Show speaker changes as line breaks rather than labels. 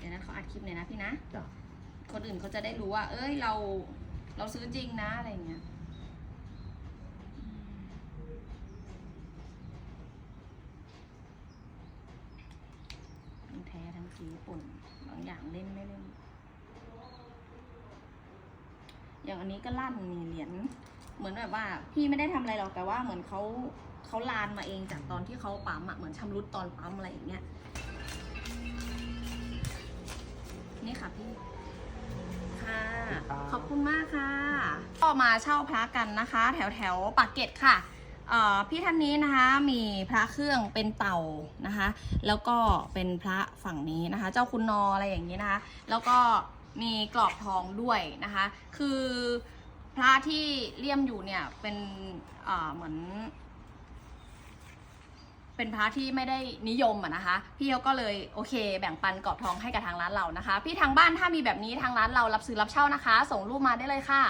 เดี๋ยวนั้นเขาอัดคลิปเลยนะพี่นะ
จ้ะ
คนอื่นเขาจะได้รู้ว่า เอ้ย เรา เราซื้อจริงนะ อะไรอย่างเงี้ย ทั้งแท้ทั้งสีญี่ปุ่น บางอย่างเล่นไม่เล่น อย่างอันนี้ก็ลั่นนี่เหรียญ เหมือนแบบว่า พี่ไม่ได้ทำอะไรหรอก แต่ว่าเหมือนเขาเขาลานมาเองจากตอนที่เขาปั๊มอะเหมือนชำรุดตอนปั๊มอะไรอย่างเงี้ย ขอบคุณมากค่ะ ก็มาเช่าพระกันนะคะ แถวแถวปากเกร็ดค่ะพี่ท่านนี้นะคะมีพระเครื่องเป็นเต่านะคะ แล้วก็เป็นพระฝั่งนี้นะคะ เจ้าคุณนออะไรอย่างนี้นะคะ แล้วก็มีกรอบทองด้วยนะคะ คือพระที่เลี่ยมอยู่เนี่ยเป็นเหมือน เป็นพระที่ไม่ได้นิยมอะนะคะ พี่เขาก็เลยโอเค แบ่งปันกรอบทองให้กับทางร้านเรานะคะ พี่ทางบ้านถ้ามีแบบนี้ทางร้านเรารับซื้อรับเช่านะคะ ส่งรูปมาได้เลยค่ะ